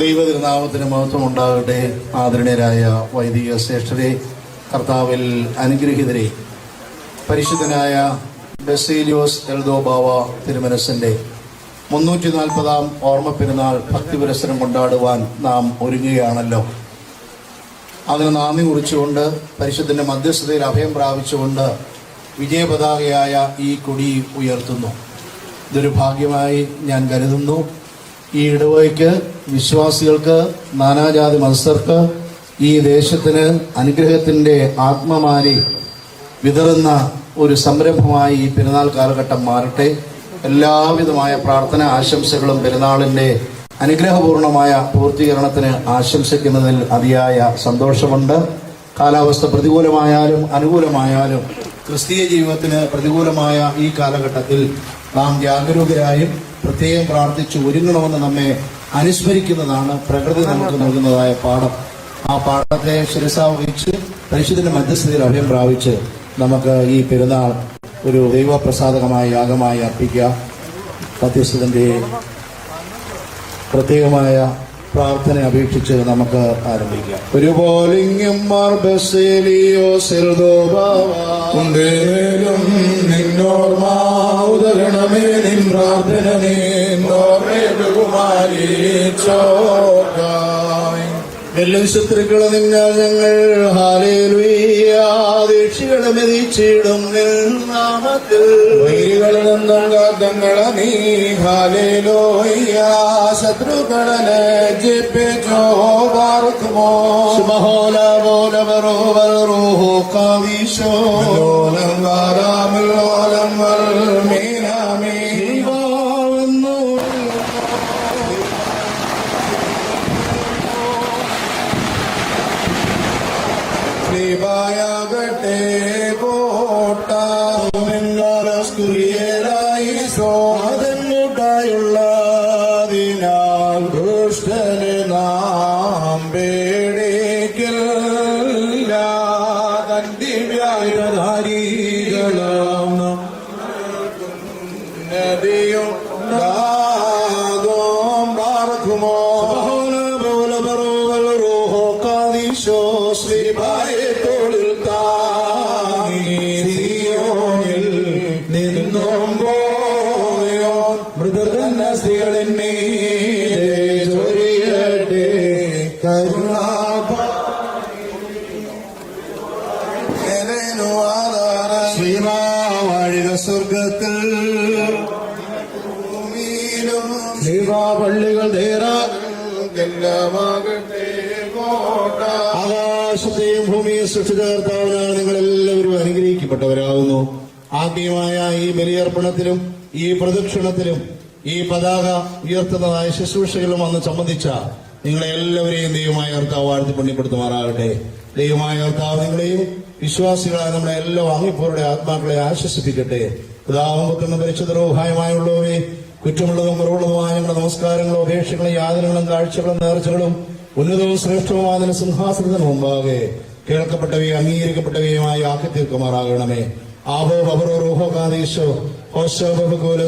ദൈവതിരുനാമത്തിന് മഹത്വം ഉണ്ടാകട്ടെ ആദരണീയരായ വൈദിക ശ്രേഷ്ഠരെ കർത്താവിൽ അനുഗ്രഹീതരെ. പരിശുദ്ധനായ ബസേലിയോസ് എൽദോബാവ തിരുമനസിന്റെ മുന്നൂറ്റി നാൽപ്പതാം ഓർമ്മ പെരുന്നാൾ ഭക്തിപുരസരം കൊണ്ടാടുവാൻ നാം ഒരുങ്ങുകയാണല്ലോ. അതിന് നാന്ദി കുറിച്ചുകൊണ്ട് പരിശുദ്ധന്റെ മധ്യസ്ഥതയിൽ അഭയം പ്രാപിച്ചുകൊണ്ട് വിജയപതാകയായ ഈ കൊടി ഉയർത്തുന്നു. ഇതൊരു ഭാഗ്യമായി ഞാൻ കരുതുന്നു. ഈ ഇടവയ്ക്ക് വിശ്വാസികൾക്ക് നാനാജാതി മത്സർക്ക് ഈ ദേശത്തിന് അനുഗ്രഹത്തിന്റെ ആത്മമാരി വിതറുന്ന ഒരു സംരംഭമായി ഈ പെരുന്നാൾ കാലഘട്ടം മാറട്ടെ. എല്ലാവിധമായ പ്രാർത്ഥന ആശംസകളും പെരുന്നാളിന്റെ അനുഗ്രഹപൂർണമായ പൂർത്തീകരണത്തിന് ആശംസിക്കുന്നതിൽ അതിയായ സന്തോഷമുണ്ട്. കാലാവസ്ഥ പ്രതികൂലമായാലും അനുകൂലമായാലും ക്രിസ്തീയ ജീവിതത്തിന് പ്രതികൂലമായ ഈ കാലഘട്ടത്തിൽ നാം ജാഗരൂകരായും പ്രത്യേകം പ്രാർത്ഥിച്ച് ഒരുങ്ങണമെന്ന് നമ്മെ അനുസ്മരിക്കുന്നതാണ് പ്രകൃതി നമുക്ക് നൽകുന്നതായ പാഠം. ആ പാഠത്തെ ശിരസ വഹിച്ച് പരിശുദ്ധന്റെ മധ്യസ്ഥതയിൽ അഭയം പ്രാപിച്ച് നമുക്ക് ഈ പെരുന്നാൾ ഒരു ദൈവപ്രസാദകമായ യാഗമായി അർപ്പിക്കാം മധ്യസ്ഥന്റെ പ്രത്യേകമായ പ്രാർത്ഥന അപേക്ഷിച്ച് നമുക്ക് ആരംഭിക്കാം. ഒരു നിന്നോർമ്മ എല്ലാ ശത്രുക്കളെ നിന്നാൽ ഞങ്ങൾ ഹാലേലുയാദീക്ഷികളെ മെതിച്ചിടും നാമത്തിൽ. വൈരികളിൽ നിന്നും കാത്തങ്ങളെ നീ ഹാലേലോയ്യ ശത്രുക്കളെ ലജ്ജിപ്പിച്ചോ പാർക്കുമോ. റൂഹോ കാവീശോ. ലോലം ശ്രീവായാകട്ടെ കോട്ട സോ അതെങ്ങോട്ടായുള്ളതിനാൽ ദുഷ്ടന് നാം പേടിക്കില്ല. തന്തിവ്യായുധാരികളും നദിയും നാഗോം പാർക്കുമോ? ശ്രീഭായെ തോളിൽ ശ്രീമാവാഴിക സ്വർഗത്തിൽ കോട്ട ആകാശത്തെയും ഭൂമിയും സൃഷ്ടിച്ചേർത്താവനാണ് നിങ്ങൾ എല്ലാവരും അനുഗ്രഹിക്കപ്പെട്ടവരാകുന്നു. ആത്മീയമായ ഈ ബലിയർപ്പണത്തിലും ഈ പ്രദക്ഷിണത്തിലും ഈ പതാക ഉയർത്തുന്നതായ ശുശ്രൂഷകളും അന്ന് സംബന്ധിച്ച നിങ്ങളെ എല്ലാവരെയും ദൈവമായ കർത്താവ് വാഴ്ത്തി പുണ്യപ്പെടുത്തുമാറാകട്ടെ ദൈവമായ കർത്താവ് നിങ്ങളെയും വിശ്വാസികളായ നമ്മളെ എല്ലാ വാങ്ങിപ്പോരുടെ ആത്മാക്കളെ ആശ്വസിപ്പിക്കട്ടെ. പിതാവും പുത്രനും പരിശുദ്ധരോഹായമായുള്ളവരെ കുറ്റമുള്ളതും കുറവുള്ളതുമായ ഞങ്ങളുടെ നമസ്കാരങ്ങളും അപേക്ഷകളും യാതനകളും കാഴ്ചകളും നേർച്ചകളും ഉന്നതവും ശ്രേഷ്ഠവുമായ സിംഹാസനത്തിന് മുമ്പാകെ കേൾക്കപ്പെട്ടവയും അംഗീകരിക്കപ്പെട്ടവയുമായി ആക്കി തീർക്കുമാറാകണമേ ആവോ ബബറോ റൂഹോ കാതീശോ ഹോശോ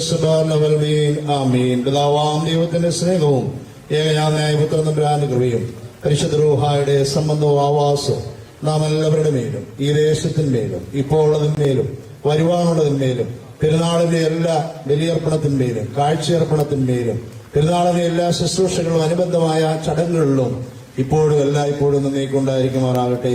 സുബാലവൽമീൻ ആമീൻ. പിതാവാം ദൈവത്തിന്റെ സ്നേഹവും ഏകജാതനായ പുത്രനമ്പുരാന്റെ കൃപയും പരിശുദ്ധ റൂഹായുടെ സംബന്ധവും ആവാസവും നാം എല്ലാവരുടെ മേലും ഈ ദേശത്തിന്മേലും ഇപ്പോൾ ഉള്ളതിന്മേലും വരുവാനുള്ളതിന്മേലും പെരുന്നാളിന്റെ എല്ലാ ബലിയർപ്പണത്തിന്മേലും കാഴ്ചയർപ്പണത്തിന്മേലും പെരുന്നാളിന്റെ എല്ലാ ശുശ്രൂഷകളും അനുബന്ധമായ ചടങ്ങുകളിലും ഇപ്പോഴും എല്ലായ്പ്പോഴും നീക്കൊണ്ടായിരിക്കുമാറാകട്ടെ